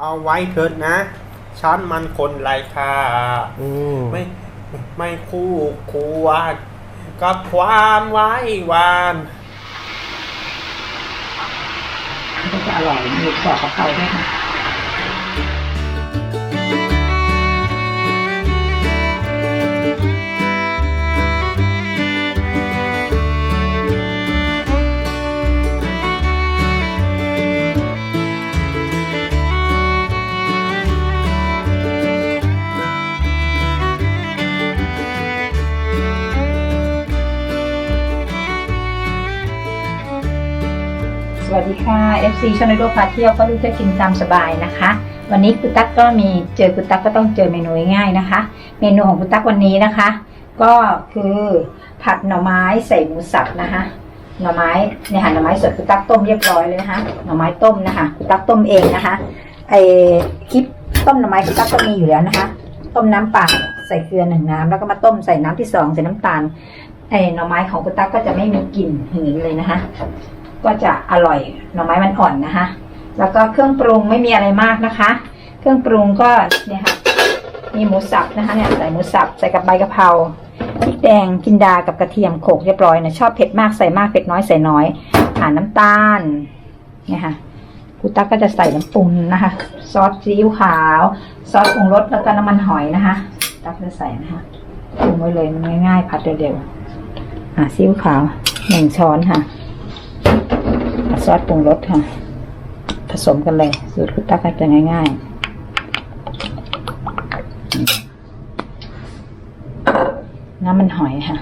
เอาไว้เถิดนะ ฉันมันคนไร้ค่าอืมไม่ไม่คู่ควรกับความไว้วานมันก็จะอร่อยมีกรอบกะเพราด้วยค่ะ ดีค่ะ FC ชนโดพาเที่ยวก็รู้จะกินตามสบายนะคะ วันนี้คุณตั๊กก็มีเจอคุณตั๊กก็ต้องเจอเมนูง่ายนะคะ เมนูของคุณตั๊กวันนี้นะคะ ก็คือผัดหน่อไม้ใส่หมูสับนะคะหน่อไม้เนี่ยค่ะหน่อไม้สดคุณตั๊กต้มเรียบร้อยเลยนะคะหน่อไม้ต้มนะคะคุณตั๊กต้มเองนะคะไอคลิปต้มหน่อไม้คุณตั๊กก็มีอยู่แล้วนะคะ ต้มน้ำเปล่าใส่เกลือหนึ่งน้ำแล้วก็มาต้มใส่น้ำที่สองใส่น้ำตาลไอหน่อไม้ของคุณตั๊กก็จะไม่มีกลิ่นหืนเลยนะคะ ก็จะอร่อยหน่อไม้มันอ่อนนะคะ แล้วก็เครื่องปรุงไม่มีอะไรมากนะคะ เครื่องปรุงก็เนี่ยค่ะมีหมูสับนะคะเนี่ยใส่หมูสับใส่กับใบกะเพราพริกแดงกินดากับกระเทียมโขกเรียบร้อยนะชอบเผ็ดมากใส่มากเผ็ดน้อยใส่น้อยหาน้ำตาลเนี่ยค่ะกูตักก็จะใส่น้ำปรุงนะคะ ซอสซีอิ๊วขาว ซอสปรุงรสแล้วก็น้ำมันหอยนะคะ ตักจะใส่นะคะปรุงไว้เลยง่ายๆผัดเร็วๆอะซีอิ๊วขาวหนึ่งช้อนค่ะ ซอสปรุงรสค่ะ ผสมกันเลย สูตรคุณตั๊กก็จะง่ายๆ น้ำมันหอยค่ะ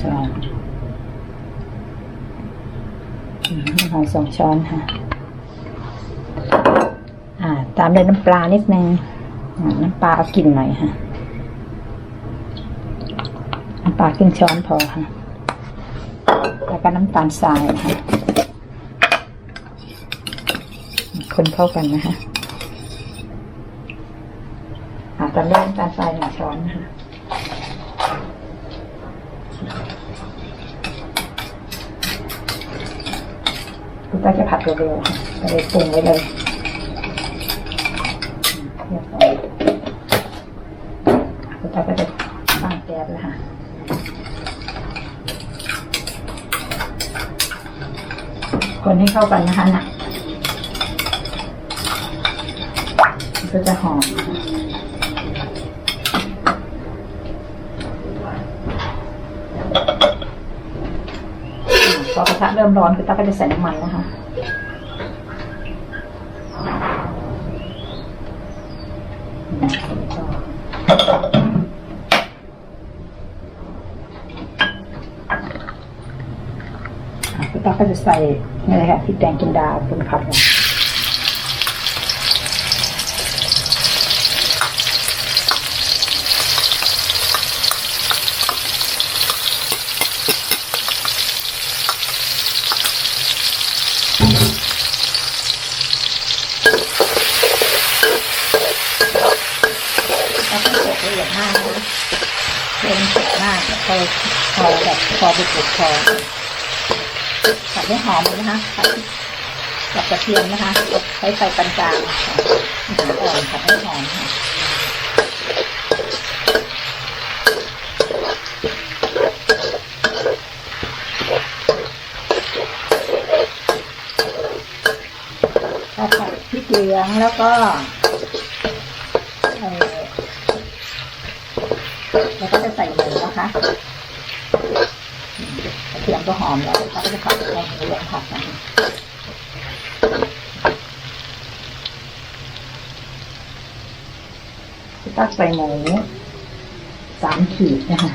ช้อนน้ำมันหอยสองช้อนค่ะ อ่า ตามด้วยน้ำปลานิดนึงอ่าน้ำปลาเอากลิ่นหน่อยค่ะ ปลาครึ่งช้อนพอค่ะ แล้วก็น้ำตาลทรายนะคะคนเข้ากันนะคะอาตามด้วยน้ำตาลทรายหนึ่งช้อนนะคะคุณตาจะผัดเร็วๆค่ะก็เลยปรุงไว้เลยเรียบร้อยคุณตาก็จะตั้งแก๊สแล้วค่ะ คนให้เข้ากันนะคะน่ะก็จะหอมพอกระทะเริ่มร้อนคือตาก็จะใส่น้ำมันนะคะคือตาก็จะใส่ นี่เลยค่ะพริกแดงกินดาเป็นผัดลงแล้วก็เสร็จละเอียดมากเป็นเสร็จมากพอพอแบบพอบุกบุกพอ ผัดให้หอมเลยนะคะผัดกับกระเทียมนะคะใช้ไฟปานกลางอ่อนผัดให้หอมค่ะพอผัดพริกเหลืองแล้วก็เออแล้วก็จะใส่หมูนะคะ เทียงก็หอมแล้วก็จะผัดเราเริ่มผัดนะตักใส่หมูสามขีดนะคะ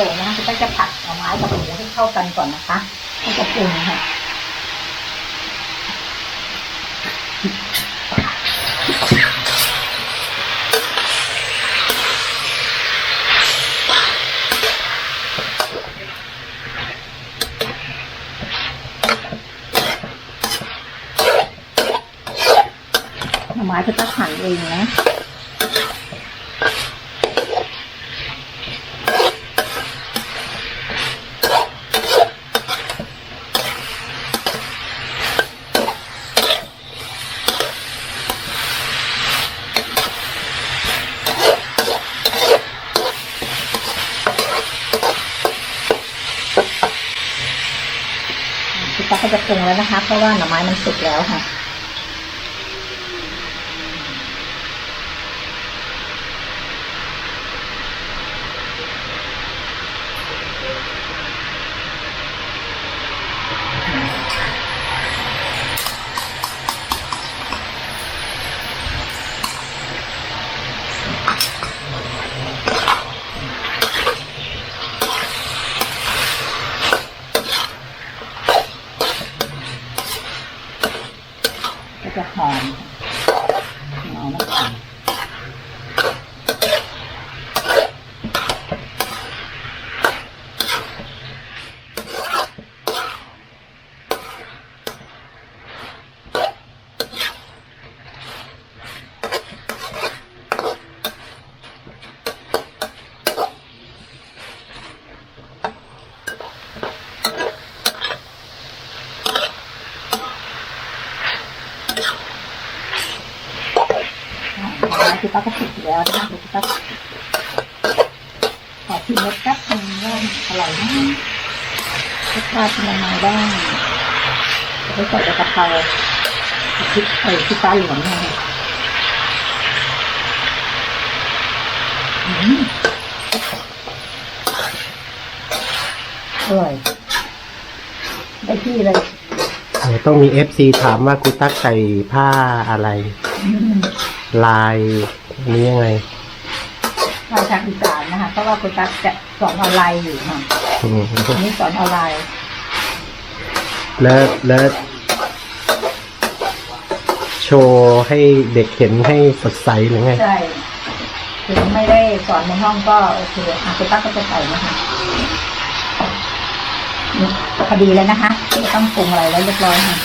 ลงนะคะคุณตั๊กจะผัดหน่อไม้กับหมูให้เข้ากันก่อนนะคะแล้วก็ปรุงค่ะหน่อไม้คุณตั๊กหั่นเองนะ ก็จะปรุงแล้วนะคะ เพราะว่าหน่อไม้มันสุกแล้วค่ะ ก็จะหอมหอมมาก หน่อไม้คือป้าก็สุกอยู่แล้วนะคะคือป้าขอชิมรสแป๊บนึงว่าอร่อยไหมรสชาติเป็นยังไงบ้างจะไปใส่ใบกะเพราพริกไอ้พริกฟ้าเหลืองเนี่ยอร่อยได้ที่เลย ต้องมีเอฟซีถามว่าคุณตั๊กใส่ผ้าอะไรอืมลายนี้ยังไงมาจากอีสานนะคะเพราะว่าคุณตั๊กจะสอนออนไลน์อยู่ค่ะอืมอันนี้สอนออนไลน์ แล้วแล้วโชว์ให้เด็กเห็นให้สดใสหรือไง ใช่ ถึงไม่ได้สอนในห้องก็โอเคอาคุณตั๊กก็จะใส่นะคะนี่ พอดีเลยนะคะไม่ต้องปรุงอะไรแล้วเรียบร้อยค่ะ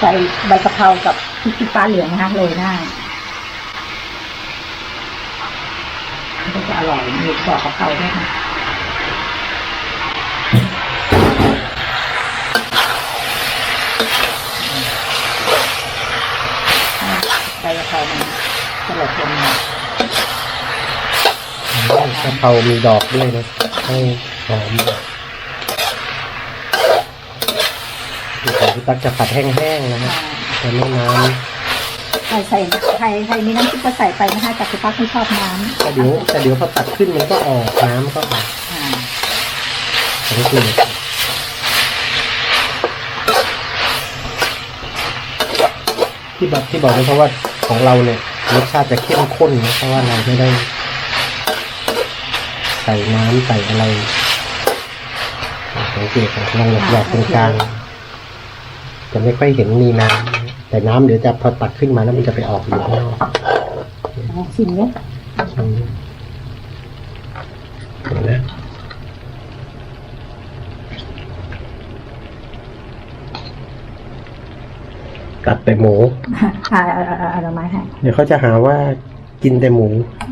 ใส่ใบกะเพรากับพริกชี้ฟ้าเหลืองนะคะโรยหน้ามันก็จะอร่อยมีดอกกะเพราด้วยค่ะ สลดลงมาอืมกะเพรามีดอกด้วยนะให้หอมคือของพี่ตั๊กจะผัดแห้งๆนะครับจะไม่น้ใส่ใส่ใครใครมีน้ำซุปก็ใส่ไปนะคะแต่คุณป้าไม่ชอบน้ำำแต่เดี๋ยวแต่เดี๋ยวพอตัดขึ้นมันก็ออกน้ำก็ออกอ่าสังเกตที่บอกที่บอกนี่เพราะว่าของเราเนี่ย รสชาติจะเข้มข้นนะเพราะว่าเราไม่ได้ใส่น้ำใส่อะไรสังเกตของเราหยอดตรงกลางจะไม่ค่อยเห็นมีน้ำแต่น้ำเดี๋ยวจะพอตักขึ้นมาแล้วมันจะไปออกอยู่ข้างนอกชิมเนี่ย อืมเห็นไหมกัด แต่หมูอ่าเอาเอาเอาเอาหน่อไม้ให้เดี๋ยวเขาจะหาว่ากินแต่หมู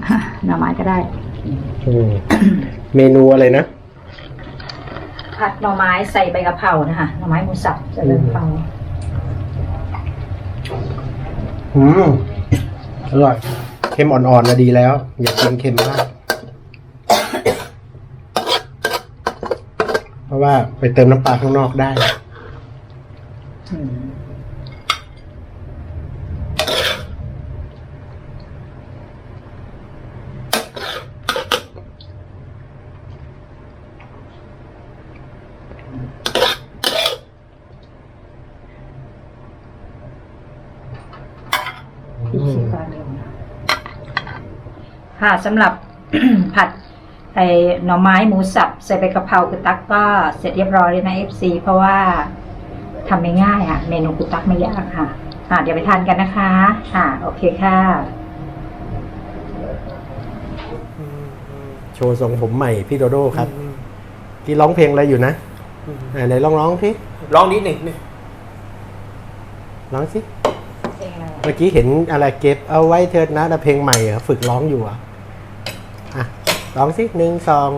อะหน่อไม้ก็ได้ อืมเมนูอะไรนะ ผัดหน่อไม้ใส่ใบกะเพรานะคะหน่อไม้หมูสับใส่ใบกะเพราอืมอร่อยเค็มอ่อนๆนะดีแล้ว อย่ากินเค็มมาก เพราะว่าไปเติมน้ำปลาข้างนอกได้ อืม พริกชี้ฟ้าเหลืองนะค่ะ สำหรับผัดไอ้หน่อไม้หมูสับใส่ใบกะเพรากุตักก็เสร็จเรียบร้อยเลยนะ FC เพราะว่าทำไม่ง่ายอะ เมนูกุตักไม่ยากค่ะอะเดี๋ยวไปทานกันนะคะ ค่ะ โอเคค่ะ โชว์ทรงผมใหม่พี่โดโด้ครับที่ร้องเพลงอะไรอยู่นะอ่าไหนลองร้องสิลองนิดหนึ่งนี่ร้องสิเมื่อกี้เห็นอะไรเก็บเอาไว้เถิดนะแต่เพลงใหม่เหรอฝึกร้องอยู่เหรอะอ่ะร้องสิหนึ่งสอง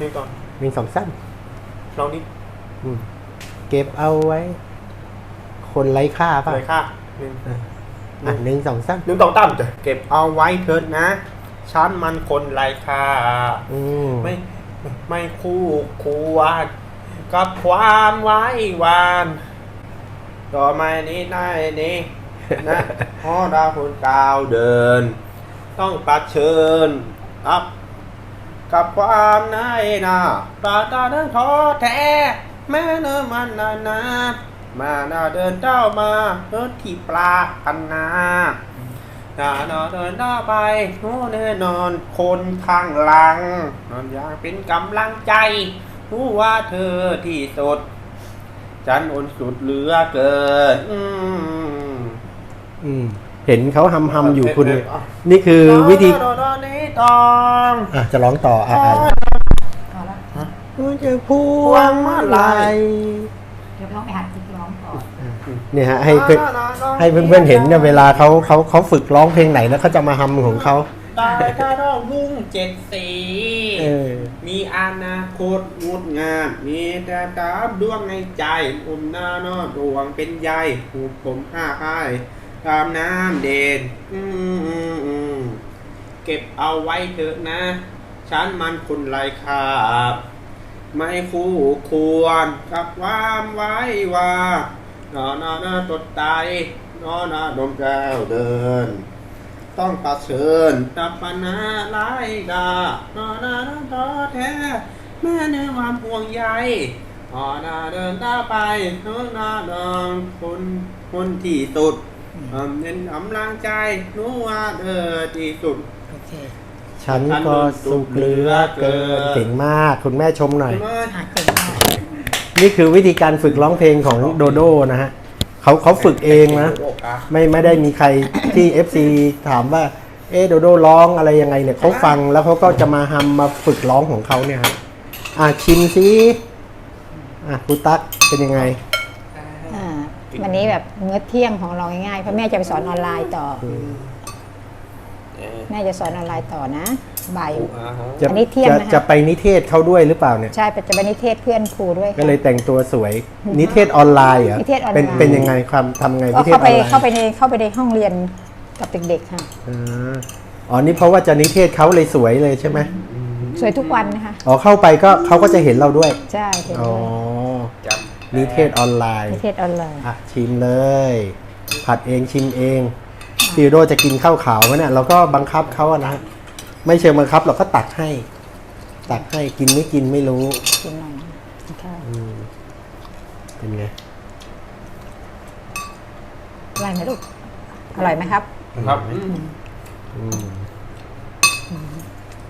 นี่ก่อนหนึ่งสองสามลองนิดอืมเก็บเอาไว้ คนไร้ค่าป่ะ เลยค่ะหนึ่งอะอะหนึ่งสองสามหนึ่งสองตั้มจะเก็บเอาไว้เถิดนะฉันมันคนไร้ค่าอืมไม่ไม่คู่ควรกับความไว้วานต่อมานี้ได้นี้นะพอดาวคนกาวเดิน ต้องปัดเชิญ อับ กับความนายนาตาตาเดินท้อแท้ แม่เนิ่นมันนานนามานาเดินเจ้ามาเดินที่ปลาพันนานาน้าเดินหน้าไปโน้แน่นอนคนข้างหลัง นอนอยากเป็นกำลังใจรู้ว่าเธอที่สุดฉันอนสุดเหลือเกิน อืม อืม เห็นเขาทำทำอยู่คุณเอ๊ะเอ๊ะนี่คือวิธีโดโดนี้ตองอะจะร้องต่ออะอะเอาละมันจะพวงมาลัยเดี๋ยวร้องไปหัดจิกร้องก่อนเนี่ยฮะให้เพื่อนให้เพื่อนๆเห็นเนี่ยเวลาเขาเขาเขาฝึกร้องเพลงไหนแล้วเขาจะมาทำของเขาได้ถ้าเรารุ่งเจ็ดสีเออมีอนาคตงดงาม มีแต่ตามดวงในใจอมหน้านอดวงเป็นใยหูผมห้าค่าย ตามน้ำเด่นเก็บเอาไว้เถอะนะฉันมันคนไรค่าไม่คู่ควรกับความไว้ว่านอนอนตดไตนอนอดมแก้วเดิน ต้องตัดเชิญตับปัญหาหลายดานอนาน้ำท้อแท้แม่เนื้อความห่วงใยออนาเดินตาไปเนื้อนาดองคนคนที่สุด เป็นกำลังใจรู้ว่าเธอที่สุด โอเคฉันก็สุขเหลือเกินเก่งมากคุณแม่ชมหน่อย อะเก่งมากนี่คือวิธีการฝึกร้องเพลงของโดโดนะฮะเขาเขาฝึกเองนะ ไม่ไม่ได้มีใครที่ FC ถามว่า เอ๊ะโดโดร้องอะไรยังไงเนี่ยเขาฟังแล้วเขาก็จะมาทำมาฝึกร้องของเขาเนี่ยฮะอะชิมซิอะคุณตั๊กเป็นยังไงอ่า วันนี้แบบมื้อเที่ยงของเราง่ายๆเพราะแม่จะไปสอนออนไลน์ต่อแม่จะสอนออนไลน์ต่อนะบ่าย จะอันนี้เที่ยงจะนะคะ จะไปนิเทศเขาด้วยหรือเปล่าเนี่ย ใช่จะไปนิเทศเพื่อนครูด้วยก็ค่ะ เลยแต่งตัวสวยนิเทศออนไลน์เหรอนิเทศออนไลน์ เป็นเป็นยังไงความทำไงก็นิเทศอเข้าอนไปไลน์เข้าไปในเข้าไปในห้องเรียนกับเด็กๆค่ะ อ่าอ๋อนี่เพราะว่าจะนิเทศเขาเลยสวยเลยใช่ไหมสวยทุกวันนะคะ อ๋อเข้าไปก็เขาก็จะเห็นเราด้วยใช่เห็นอ๋อด้วย นิเทศออนไลน์นิเทศออนไลน์อะชิมเลย ผัดเองชิมเองพี่โดจะกินข้าวขาวไหมเนี่ยเราก็บังคับเขาอะนะไม่เชิงบังคับเราก็ตักให้ ตักให้กินไม่กินไม่รู้กินหน่อยนะคะอืมเป็นไงอร่อยไหมลูกอร่อยไหมครับครับอืมอืม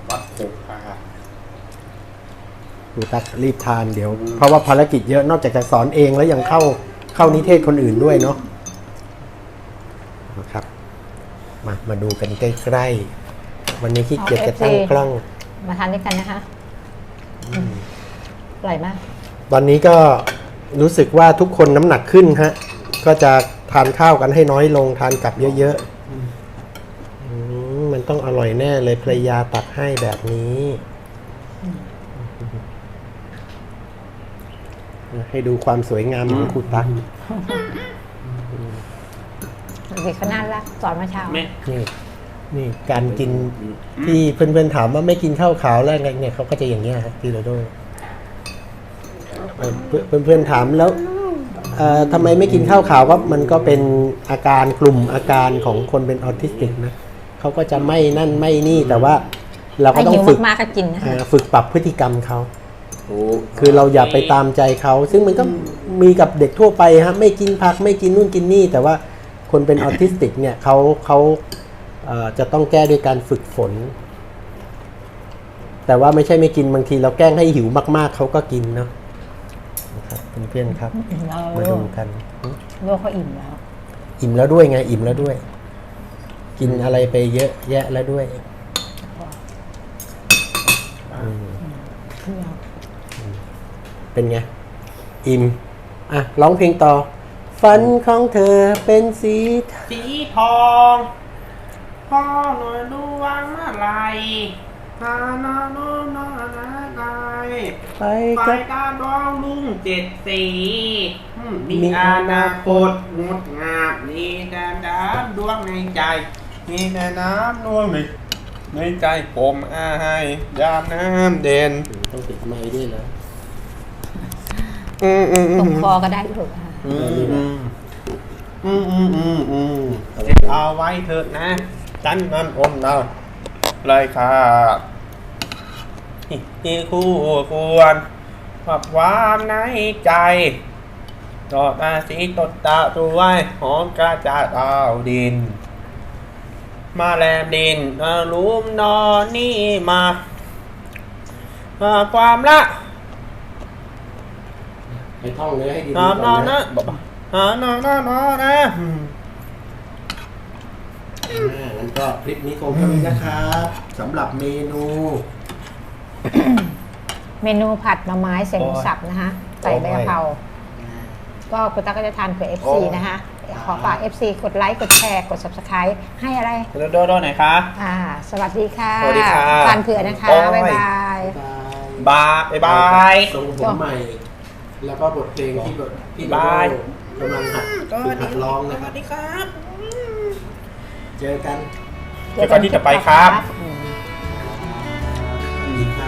วัดหกค่ะ ดูตักรีบทานเดี๋ยว เพราะว่าภารกิจเยอะนอกจากจะสอนเองแล้วยังเข้าเข้านิเทศคนอื่นด้วยเนาะนะครับ มามาดูกันใกล้ๆวันนี้ขี้เกียจจะตั้งกล้องมาทานด้วยกันนะคะอร่อยมาก ตอนนี้ก็รู้สึกว่าทุกคนน้ำหนักขึ้นฮะ ก็จะทานข้าวกันให้น้อยลงทานกลับเยอะๆอืมมันต้องอร่อยแน่เลยภรรยาตักให้แบบนี้ ให้ดูความสวยงามของครูตั๊กเด็กเขาน่ารักสอนมาเช้าแม่นี่นี่การกินที่เพื่อนๆถามว่าไม่กินข้าวขาวแล้วไงเนี่ยเขาก็จะอย่างเงี้ยครับพี่โรโดเอ่อเพื่อนเพื่อนๆถามแล้วเอ่อทำไมไม่กินข้าวขาวก็มันก็เป็นอาการกลุ่มอาการของคนเป็นออทิสติกนะเขาก็จะไม่นั่นไม่นี่แต่ว่า เราก็ถ้าต้อหิงวฝึกมากๆก็กินนะคะอ่าฝึกปรับพฤติกรรมเขา โอ้คือเราอย่าไปตามใจเขา ซึ่งมันก็มีกับเด็กทั่วไปฮะไม่กินผักไม่กินนู่นกินนี่ แต่ว่าคนเป็นออทิสติกเนี่ยเขาเขาเอ่อจะต้องแก้ด้วยการฝึกฝน แต่ว่าไม่ใช่ไม่กินบางทีเราแกล้งให้หิวมากๆ เขาก็กินเนาะนะครับเพื่อนๆครับอิ่มแล้วมาลูดูกกัน ลูกเขาอิ่มแล้ว อิ่มแล้วด้วยไง อิ่มแล้วด้วย กินอะไรไปเยอะแยะแล้วด้วยอืมเครื่อง เป็นไง อิ่มอะร้องเพลงต่อ ฝันของเธอเป็นสีสีทองพ่อหน่อยดวงเมื่อไหรฮานาโนนานาไกไปไฟกับ ตาดวงลุงเจ็ดสีอืมมีมีออนานาคคตตงดงามมีแต่น้ำดวงในใจมีแต่น้ำดวงในในใจผมอายยามน้ำเด่น ต้องติดไม้ด้วยนะ อืมอืมอืตรงมคอก็ได้ลูกอะอืมอืมอืมอืมอืมอืมเอาไว้เถิดนะฉันนั้นอมเราเลยค่ะที่คู่ควรความความในใจดอกอาสีตดตาตัวไว้หอมกระจาดเอาดิน มาแลมดินอาลุมนอนนี่มา มาความละ ให้ท่องเนื้อให้ดีนอนนอนนะบอกนอนนอนนอนนอนนะงั้นก็คลิปนี้คงเท่านี้นะครับสำหรับเมนูเมนูผัดหน่อไม้ใส่หมูสับนะคะใส่ใบกะเพรา ก็คุณตาก็จะทานเผื่อ FC นะคะ ขอฝาก FC กดไลค์ กดแชร์ กด Subscribe ให้อะไร โดโดโดไหนอยคะ อ่า สวัสดีค่ะสวัสดีค่ะทานเผื่อนะคะโอ้ยบ๊ายบาย บายบายบาย ทรงผมใหม่ แล้วก็บทเพลงที่บทที่โดบายโดกำลังหัดฝึกหัดร้องนะครับ สวัสดีครับ เจอกัน เจอกันที่ต่อไปครับอืมอีกครับ